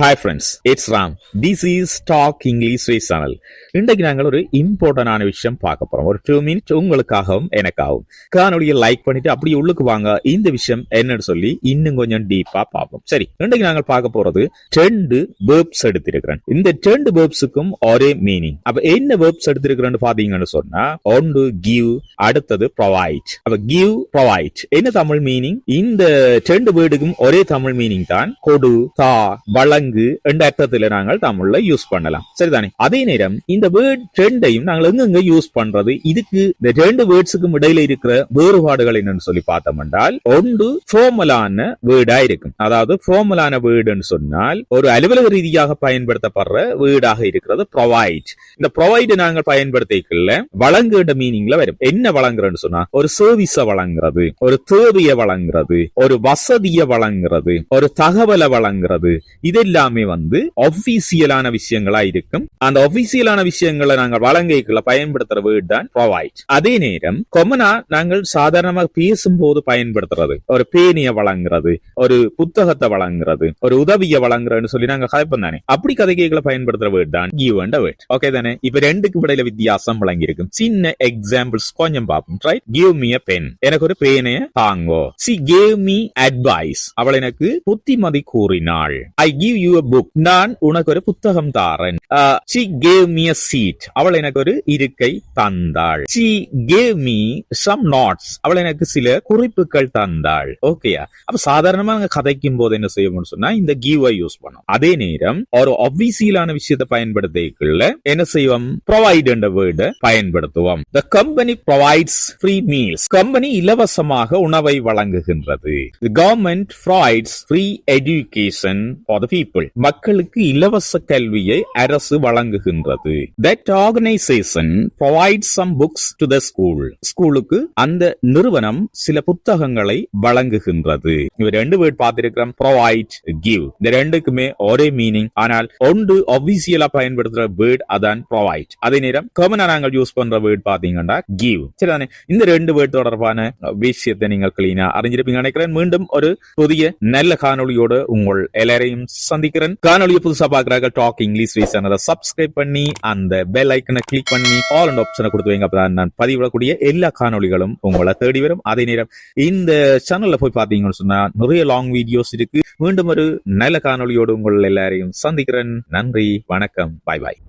Hi friends it's Ram this is talk English Swiss channel இன்றைக்கு நாங்கள் ஒரு இம்பார்ட்டன்டான விஷயம் பார்க்க போறோம். ஒரு டூ மினிட்ஸ் உங்களுக்காகவும் எனக்காகவும். காணொலியை லைக் பண்ணிட்டு அப்படி உள்ளுக்கு வாங்க. இந்த விஷயம் என்னன்னு சொல்லி இன்னும் கொஞ்சம் டீப்பா பார்ப்போம். சரி இன்றைக்கு நாங்கள் பார்க்க போறது ரெண்டு வேர்ப்ஸ் எடுத்திருக்கிறேன். இந்த ரெண்டு வேர்ப்ஸுக்கும் ஒரே மீனிங் அப்ப என்ன வேர்ப்ஸ் எடுத்திருக்கிறேன்னு பாத்தீங்கன்னு சொன்னா ஒன்று கிவ் அடுத்தது ப்ரொவைட் அப்ப கிவ் ப்ரொவைட் என்ன தமிழ் மீனிங் இந்த ரெண்டு வேர்டுக்கும் ஒரே தமிழ் மீனிங் தான் கொடு தா வழங்க. என்ற அர்த்தத்தில் நாங்கள் தமிழ்ல யூஸ் பண்ணலாம். சரிதானே? அதே நேரம் இந்த வேர்ட் ரெண்டையும் நாங்கள் எங்கெங்க யூஸ் பண்றது? இதுக்கு இந்த ரெண்டு வேர்ட்ஸுக்கும் இடையில இருக்கிற வேறுபாடுகள் என்னன்னு சொல்லி பார்த்தோம் என்றால் ஒன்று ஃபார்மலான வேர்டா இருக்கும் அதாவது ஃபார்மலான வேர்டுன்னு சொன்னால் ஒரு அலுவலக ரீதியாக பயன்படுத்தப்படுற வேர்டாக இருக்கிறது ப்ரொவைட் இந்த ப்ரொவைட் நாங்கள் பயன்படுத்திக்கல வழங்குற மீனிங்ல வரும். என்ன வழங்குறேன்னு சொன்னா ஒரு சர்வீஸ வழங்குறது ஒரு தேவையை வழங்குறது ஒரு வசதியை வழங்குறது ஒரு தகவலை வழங்குறது இதெல்லாம் எல்லாமே வந்து ஒபிசியலான விஷயங்களா இருக்கும் அந்த ஒபிசியலான விஷயங்களை நாங்கள் வழங்கைக்குள்ள பயன்படுத்துற வேர்ட் தான் ப்ரொவைட் அதே நேரம் கொமனா நாங்கள் சாதாரணமாக பேசும்போது பயன்படுத்துறது. ஒரு பேனிய வழங்குறது ஒரு புத்தகத்தை வழங்குறது ஒரு உதவியை வழங்குறதுன்னு சொல்லி நாங்க கதைப்போம் தானே. அப்படி கதைகளை பயன்படுத்துற வேர்ட் தான் கிவ் அண்ட் வேர்ட் ஓகே தானே? இப்ப ரெண்டுக்கு இடையில வித்தியாசம் வழங்கியிருக்கும் சின்ன எக்ஸாம்பிள்ஸ் கொஞ்சம் பார்ப்போம். Right give me a pen எனக்கு ஒரு பேனைய தாங்கோ. சி கேவ் மீ அட்வைஸ் அவள் எனக்கு புத்திமதி கூறினாள். I give you a book நான் உனக்கு ஒரு புத்தகம் தாரன். She gave me a seat அவள் எனக்கு ஒரு இருக்கை தந்தாள். She gave me some nuts அவள் எனக்கு சில குறிப்புகள் தந்தாள். ஓகேயா அப்ப சாதாரணமா நாங்க கதைக்கும் போது என்ன செய்யணும்னு சொன்னா இந்த கிவ் யூஸ் பண்ணும். அதே நேரம் ஒரு ஒபிசியலான விஷயத்தை பயன்படுத்திக்குள்ள என்ன செய்வோம்? ப்ரொவைட் என்ற வேர்டை பயன்படுத்துவோம். The company provides free meals company இலவசமாக உணவை வழங்குகின்றது. Government provides free education for the people மக்களுக்கு இலவச கல்வியை அரசு வழங்குகின்றது. That organisation provide some books to the school ஸ்கூலுக்கு அந்த நிறுவனம் சில புத்தகங்களை வழங்குகின்றது. இவர் ரெண்டு வேர்ட் பார்த்திருக்கிறோம். ப்ரொவைட் கிவ் இந்த ரெண்டுக்குமே ஒரே மீனிங் ஆனால் ஒன்று ஒபிசியலா பயன்படுத்துற வேர்ட் அதான் ப்ரொவைட் அதே நேரம் காமனா நாங்கள் யூஸ் பண்ற வேர்ட் பாத்தீங்கன்னா கிவ் சரிதானே இந்த ரெண்டு வேர்ட் தொடர்பான விஷயத்தை நீங்கள் கிளீனா அறிஞ்சிருப்பீங்க நினைக்கிறேன். மீண்டும் ஒரு புதிய நல்ல காணொளியோடு உங்கள் எல்லாரையும் சந்தி சந்திக்கிறேன் காணொலியை புதுசா பாக்குறாங்க டாக் இங்கிலீஷ் வீஸ் சேனலை சப்ஸ்கிரைப் பண்ணி அந்த பெல் ஐக்கனை கிளிக் பண்ணி ஆல் அண்ட் ஆப்ஷனை கொடுத்து வைங்க. அப்பதான் நான் பதிவிடக்கூடிய எல்லா காணொளிகளும் உங்களை தேடி வரும். அதே நேரம் இந்த சேனல்ல போய் பாத்தீங்கன்னு சொன்னா நிறைய லாங் வீடியோஸ் இருக்கு. மீண்டும் ஒரு நல்ல காணொலியோடு உங்கள் எல்லாரையும் சந்திக்கிறேன். நன்றி வணக்கம் பாய் பாய்